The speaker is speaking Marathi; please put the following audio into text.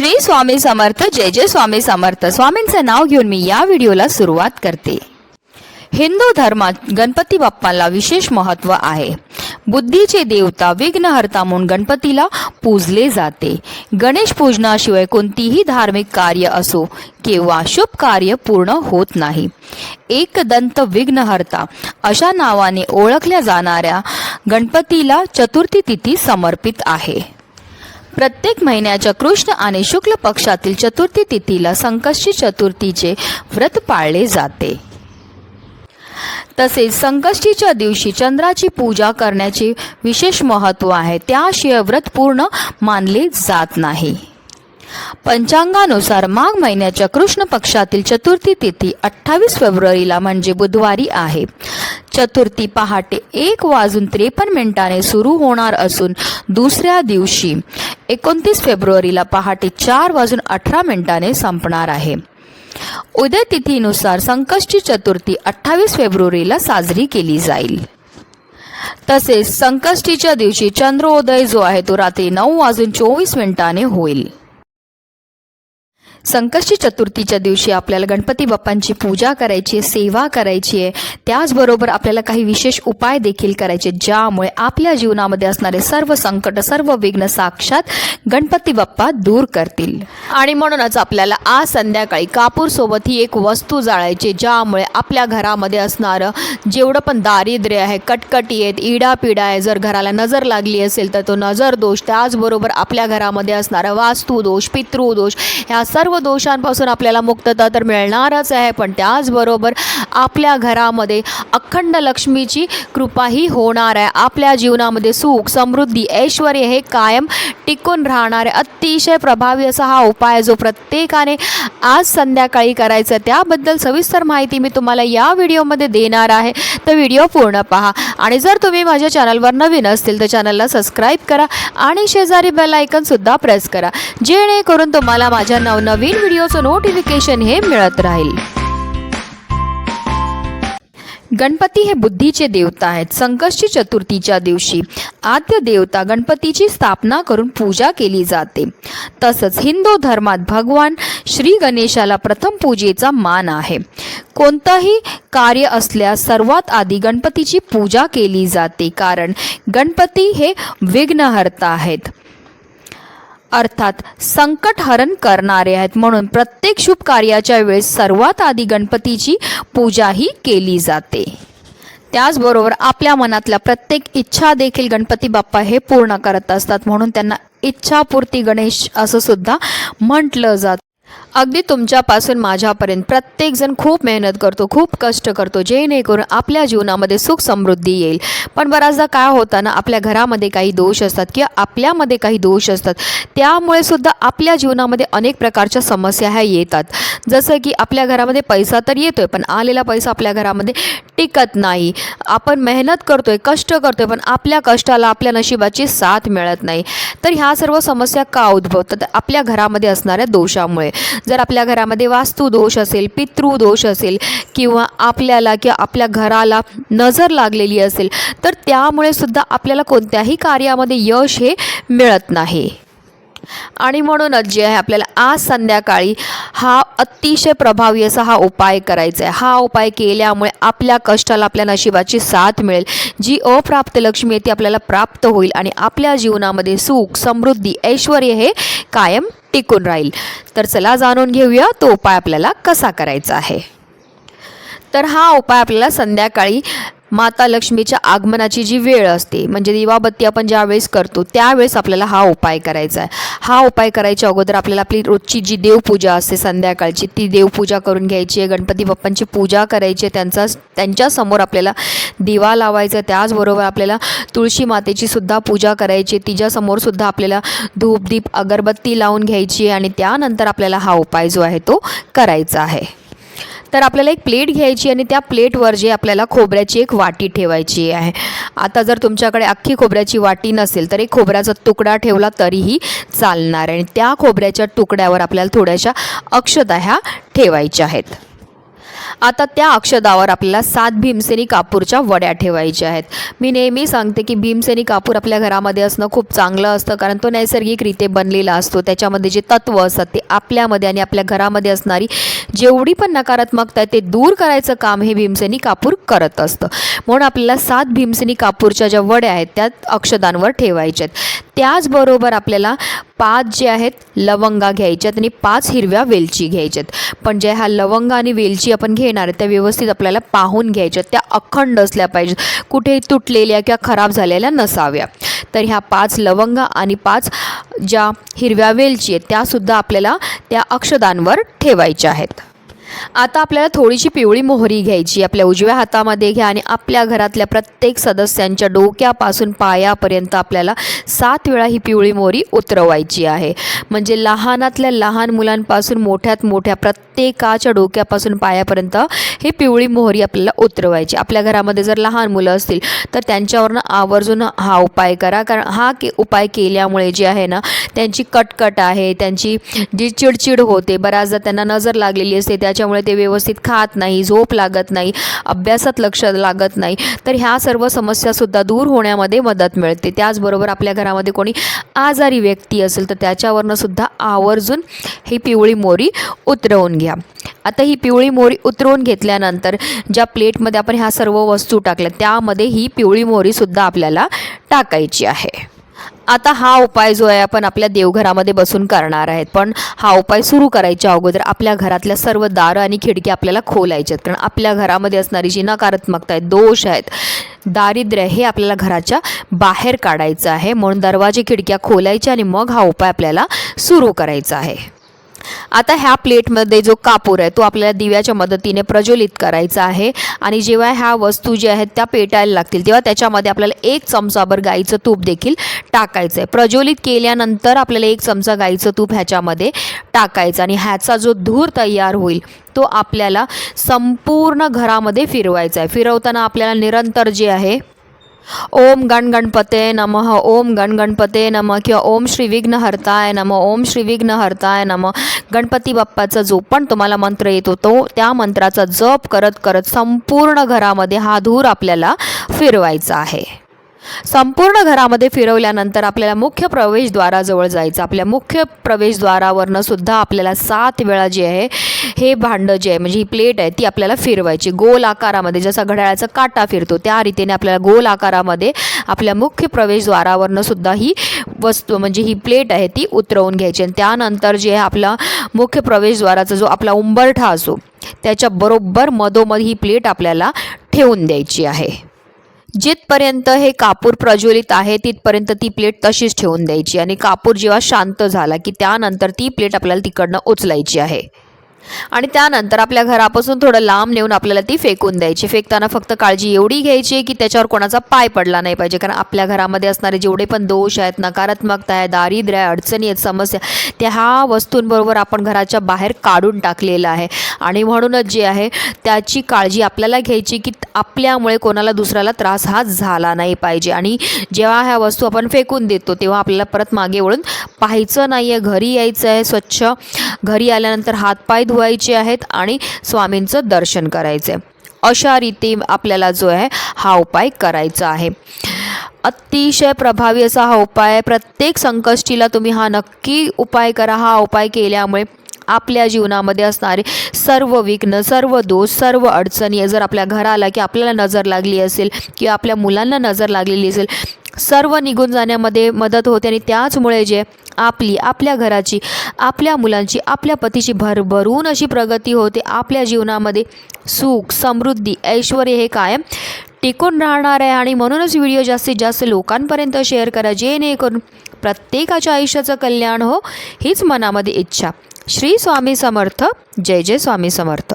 श्री स्वामी समर्थ जय जय स्वामी समर्थ. स्वामींचं नाव घेऊन मी या व्हिडिओला सुरुवात करते. हिंदू धर्मात गणपती बाप्पाला विशेष महत्त्व आहे. बुद्धीचे देवता विघ्नहर्ता म्हणून गणपतीला पूजले जाते. गणेश पूजनाशिवाय कोणतीही धार्मिक कार्य असो किंवा शुभ कार्य पूर्ण होत नाही. एकदंत विघ्नहर्ता अशा नावाने ओळखल्या जाणाऱ्या गणपतीला चतुर्थी तिथी समर्पित आहे. प्रत्येक महिन्याच्या कृष्ण आणि शुक्ल पक्षातील चतुर्थी तिथीला संकष्टी चतुर्थीचे व्रत पाळले जाते. तसेच संकष्टीच्या दिवशी चंद्राची पूजा करण्याचे विशेष महत्त्व आहे. त्याशिवाय व्रत पूर्ण मानले जात नाही. पंचांगानुसार माघ महिन्याच्या कृष्ण पक्षातील चतुर्थी तिथी अठ्ठावीस फेब्रुवारीला म्हणजे बुधवारी आहे. चतुर्थी पहाटे एक वाजून त्रेपन्न मिनिटाने सुरू होणार असून दुसऱ्या दिवशी एकोणतीस फेब्रुवारीला पहाटे चार वाजून अठरा मिनिटाने संपणार आहे. उद्या तिथीनुसार संकष्टी चतुर्थी अठ्ठावीस फेब्रुवारीला साजरी केली जाईल. तसेच संकष्टीच्या दिवशी चंद्रोदय जो आहे तो रात्री नऊ वाजून चोवीस मिनिटाने होईल. संकष्टी चतुर्थीच्या दिवशी आपल्याला गणपती बाप्पांची पूजा करायची आहे सेवा करायची आहे. त्याचबरोबर आपल्याला काही विशेष उपाय देखील करायचे ज्यामुळे आपल्या जीवनामध्ये असणारे सर्व संकट सर्व विघ्न साक्षात गणपती बाप्पा दूर करतील. आणि म्हणूनच आपल्याला आज संध्याकाळी कापूर सोबत ही एक वस्तू जाळायची ज्यामुळे आपल्या घरामध्ये असणारं जेवढं पण दारिद्र्य आहे कटकटी आहेत इडापिडा आहे जर घराला नजर लागली असेल तर तो नजर दोष त्याचबरोबर आपल्या घरामध्ये असणारा वास्तुदोष पितृदोष ह्या सर्व दोषांपासून आपल्याला मुक्तता तर मिळणारच आहे पण त्याचबरोबर आपल्या घरामध्ये अखंड लक्ष्मीची कृपाही होणार आहे. आपल्या जीवनामध्ये सुख समृद्धी ऐश्वर हे कायम टिकून राहणार आहे. अतिशय प्रभावी असा हा उपाय जो प्रत्येकाने आज संध्याकाळी करायचा आहे. त्याबद्दल सविस्तर माहिती मी तुम्हाला या व्हिडिओमध्ये देणार आहे. तर व्हिडिओ पूर्ण पहा. आणि जर तुम्ही माझ्या चॅनलवर नवीन असतील तर चॅनलला सबस्क्राईब करा आणि शेजारी बेल आयकनसुद्धा प्रेस करा. जेणेकरून तुम्हाला माझ्या नवनवीन व्हिडिओचं नोटिफिकेशन हे मिळत राहील. गणपती हे बुद्धीचे देवता आहेत. संकष्टी चतुर्थीच्या दिवशी आद्य देवता गणपतीची स्थापना करून पूजा केली जाते. तसंच हिंदू धर्मात भगवान श्री गणेशाला प्रथम पूजेचा मान आहे. कोणतंही कार्य असल्यास सर्वात आधी गणपतीची पूजा केली जाते. कारण गणपती हे विघ्नहर्ता आहेत. अर्थात संकट हरण करणारे आहेत. म्हणून प्रत्येक शुभ कार्याच्या वेळेस सर्वात आधी गणपतीची पूजाही केली जाते. त्याचबरोबर आपल्या मनातल्या प्रत्येक इच्छा देखील गणपती बाप्पा हे पूर्ण करत असतात. म्हणून त्यांना इच्छापूर्ती गणेश असं सुद्धा म्हटलं जातं. अगदी तुमच्यापासून माझ्यापर्यंत प्रत्येकजण खूप मेहनत करतो खूप कष्ट करतो जेणेकरून आपल्या जीवनामध्ये सुख समृद्धी येईल. पण बऱ्याचदा काय होतं ना आपल्या घरामध्ये काही दोष असतात किंवा आपल्यामध्ये काही दोष असतात. त्यामुळे सुद्धा आपल्या जीवनामध्ये अनेक प्रकारच्या समस्या ह्या येतात. जसं की आपल्या घरामध्ये पैसा तर येतो आहे पण आलेला पैसा आपल्या घरामध्ये टिकत नाही. आपण मेहनत करतोय कष्ट करतोय पण आपल्या कष्टाला आपल्या नशिबाची साथ मिळत नाही. तर ह्या सर्व समस्या का उद्भवतात? आपल्या घरामध्ये असणाऱ्या दोषामुळे. जर आपल्या घरामध्ये वास्तुदोष असेल पितृदोष असेल किंवा आपल्याला किंवा आपल्या घराला नजर लागलेली असेल तर त्यामुळे सुद्धा आपल्याला कोणत्याही कार्यामध्ये यश हे मिळत नाही. आणि म्हणूनच जे आहे आपल्याला आज संध्याकाळी हा अतिशय प्रभावी असा हा उपाय करायचा आहे. हा उपाय केल्यामुळे आपल्या कष्टाला आपल्या नशिबाची साथ मिळेल. जी अप्राप्त लक्ष्मी आहे ती आपल्याला प्राप्त होईल आणि आपल्या जीवनामध्ये सुख समृद्धी ऐश्वर हे कायम टिकून राहील. तर चला जाणून घेऊया तो उपाय आपल्याला कसा करायचा आहे. तर हा उपाय आपल्याला संध्याकाळी माता लक्ष्मीच्या आगमनाची जी वेळ असते म्हणजे दिवाबत्ती आपण ज्यावेळेस करतो त्यावेळेस आपल्याला हा उपाय करायचा आहे. हा उपाय करायच्या अगोदर आपल्याला आपली रोजची जी देवपूजा असते संध्याकाळची ती देवपूजा करून घ्यायची आहे. गणपती बाप्पांची पूजा करायची आहे. त्यांचा त्यांच्यासमोर आपल्याला दिवा लावायचा आहे. त्याचबरोबर आपल्याला तुळशी मातेची सुद्धा पूजा करायची आहे. तिच्यासमोर सुद्धा आपल्याला धूपदीप अगरबत्ती लावून घ्यायची आहे. आणि त्यानंतर आपल्याला हा उपाय जो आहे तो करायचा आहे. तर आपल्याला एक प्लेट घ्यायची आणि त्या प्लेटवर जे आपल्याला खोबऱ्याची एक वाटी ठेवायची आहे. आता जर तुमच्याकडे अख्खी खोबऱ्याची वाटी नसेल तर एक खोबऱ्याचा तुकडा ठेवला तरीही चालणार आणि त्या खोबऱ्याच्या तुकड्यावर आपल्याला थोड्याशा अक्षता ह्या ठेवायच्या आहेत. आता त्या अक्षदावर आपल्याला सात भीमसेनी कापूरच्या वड्या ठेवायच्या आहेत. मी नेहमी सांगते की भीमसेनी कापूर आपल्या घरामध्ये असणं खूप चांगलं असतं कारण तो नैसर्गिकरित्या बनलेला असतो. त्याच्यामध्ये जे तत्व असतात ते आपल्यामध्ये आणि आपल्या घरामध्ये असणारी जेवढी पण नकारात्मकता आहे ते दूर करायचं काम हे भीमसेनी कापूर करत असतं. म्हणून आपल्याला सात भीमसेनी कापूरच्या ज्या वड्या आहेत त्या अक्षदांवर ठेवायच्या आहेत. त्याचबरोबर आपल्याला पाच जे आहेत लवंगा घ्यायच्यात आणि पाच हिरव्या वेलची घ्यायच्यात पण जे ह्या लवंगा आणि वेलची आपण घेणार आहे त्या व्यवस्थित आपल्याला पाहून घ्यायच्या त्या अखंड असल्या पाहिजेत. कुठेही तुटलेल्या किंवा खराब झालेल्या नसाव्या. तर ह्या पाच लवंगा आणि पाच ज्या हिरव्या वेलची आहेत त्यासुद्धा आपल्याला त्या अक्षदांवर ठेवायच्या आहेत. आता आपल्याला थोडीशी पिवळी मोहरी घ्यायची. आपल्या उजव्या हातामध्ये घ्या आणि आपल्या घरातल्या प्रत्येक सदस्यांच्या डोक्यापासून पायापर्यंत आपल्याला सात वेळा ही पिवळी मोहरी उतरवायची आहे. म्हणजे लहानातल्या लहान मुलांपासून मोठ्यात मोठ्या प्रत्येकाच्या डोक्यापासून पायापर्यंत ही पिवळी मोहरी आपल्याला उतरवायची. आपल्या घरामध्ये जर लहान मुलं असतील तर त्यांच्यावरनं आवर्जून हा उपाय करा. कारण हा के उपाय केल्यामुळे जे आहे ना त्यांची कटकट आहे त्यांची जी चिडचिड होते बऱ्याचदा त्यांना नजर लागलेली असते त्याच्या त्याच्यामुळे ते व्यवस्थित खात नाही झोप लागत नाही अभ्यासात लक्ष लागत नाही तर ह्या सर्व समस्यासुद्धा दूर होण्यामध्ये मदत मिळते. त्याचबरोबर आपल्या घरामध्ये कोणी आजारी व्यक्ती असेल तर त्याच्यावरनं सुद्धा आवर्जून ही पिवळी मोरी उतरवून घ्या. आता ही पिवळी मोरी उतरवून घेतल्यानंतर ज्या प्लेटमध्ये आपण ह्या सर्व वस्तू टाकल्या त्यामध्ये ही पिवळी मोरीसुद्धा आपल्याला टाकायची आहे. आता हा उपाय जो आहे आपण आपल्या देवघरामध्ये बसून करणार आहेत. पण हा उपाय सुरू करायच्या अगोदर आपल्या घरातल्या सर्व दारं आणि खिडकी आपल्याला खोलायच्या आहेत. कारण आपल्या घरामध्ये असणारी जी नकारात्मकता आहे दोष आहेत दारिद्र्य हे आपल्याला घराच्या बाहेर काढायचं आहे. म्हणून दरवाजे खिडक्या खोलायच्या आणि मग हा उपाय आपल्याला सुरू करायचा आहे. आता ह्या प्लेटमध्ये जो कापूर आहे तो आपल्याला दिव्याच्या मदतीने प्रज्वलित करायचा आहे. आणि जेव्हा ह्या वस्तू ज्या आहेत त्या पेटायला लागतील तेव्हा त्याच्यामध्ये आपल्याला एक चमचाभर गाईचं तूप देखील टाकायचं आहे प्रज्वलित केल्यानंतर आपल्याला एक चमचा गाईचं तूप ह्याच्यामध्ये टाकायचं आणि ह्याचा जो धूर तयार होईल तो आपल्याला संपूर्ण घरामध्ये फिरवायचा आहे फिरवताना आपल्याला निरंतर जे आहे ओम गण गणपते नमः ओम गण गणपते नमः किंवा ओम श्री विघ्नहर्ताय नमः ओम श्री विघ्नहर्ताय नमः. गणपती बाप्पाचा जो पण तुम्हाला मंत्र येतो तो त्या मंत्राचा जप करत करत संपूर्ण घरामध्ये हा धूर आपल्याला फिरवायचा आहे. संपूर्ण घरामध्ये फिरवल्यानंतर आपल्याला मुख्य प्रवेशद्वाराजवळ जायचं. आपल्या मुख्य प्रवेशद्वारावरनं सुद्धा आपल्याला सात वेळा जे आहे हे भांडं जे आहे म्हणजे ही प्लेट आहे ती आपल्याला फिरवायची. गोल आकारामध्ये जसा घड्याळाचा काटा फिरतो त्या रीतीने आपल्याला गोल आकारामध्ये आपल्या मुख्य प्रवेशद्वारावरनं सुद्धा ही वस्तू म्हणजे ही प्लेट आहे ती उतरवून घ्यायची. आणि त्यानंतर जे आहे आपला मुख्य प्रवेशद्वाराचा जो आपला उंबरठा असो त्याच्या बरोबर मधोमध ही प्लेट आपल्याला ठेवून द्यायची आहे. जिथपर्यंत हे कापूर प्रज्वलित आहे तिथपर्यंत ती प्लेट तशीच ठेवून द्यायची आणि कापूर जेव्हा शांत झाला की त्यानंतर ती प्लेट आपल्याला तिकडनं उचलायची आहे. आणि त्यानंतर आपल्या घरापासून थोडं लांब नेऊन आपल्याला ती फेकून द्यायची. फेकताना फक्त काळजी एवढी घ्यायची आहे की त्याच्यावर कोणाचा पाय पडला नाही पाहिजे. कारण आपल्या घरामध्ये असणारे जेवढे पण दोष आहेत नकारात्मकता आहे दारिद्र्य आहे अडचणी आहेत समस्या त्या ह्या वस्तूंबरोबर आपण घराच्या बाहेर काढून टाकलेलं आहे. आणि म्हणूनच जे आहे त्याची काळजी आपल्याला घ्यायची की आपल्यामुळे कोणाला दुसऱ्याला त्रास हा झाला नाही पाहिजे. आणि जेव्हा ह्या वस्तू आपण फेकून देतो तेव्हा आपल्याला परत मागे वळून पाहायचं नाही आहे घरी यायचं आहे स्वच्छ घरी आल्यानंतर हातपाय धुवायचे आहेत आणि स्वामींचं दर्शन करायचं आहे अशा रीती आपल्याला जो आहे हा उपाय करायचा आहे. अतिशय प्रभावी असा हा उपाय आहे. प्रत्येक संकष्टीला तुम्ही हा नक्की उपाय करा. हा उपाय केल्यामुळे आपल्या जीवनामध्ये असणारे सर्व विघ्न सर्व दोष सर्व अडचणी जर आपल्या घराला की आपल्याला नजर लागली असेल किंवा आपल्या मुलांना नजर लागलेली असेल सर्व निघून जाण्यामध्ये मदत होते आणि त्याचमुळे जे आपली आपल्या घराची आपल्या मुलांची आपल्या पतीची भरभरून अशी प्रगती होते. आपल्या जीवनामध्ये सुख समृद्धी ऐश्वर हे कायम टिकून राहणार आहे आणि म्हणूनच व्हिडिओ जास्तीत जास्त लोकांपर्यंत शेअर करा जेणेकरून प्रत्येकाच्या आयुष्याचं कल्याण हो हीच मनामध्ये इच्छा. श्री स्वामी समर्थ. जय जय स्वामी समर्थ.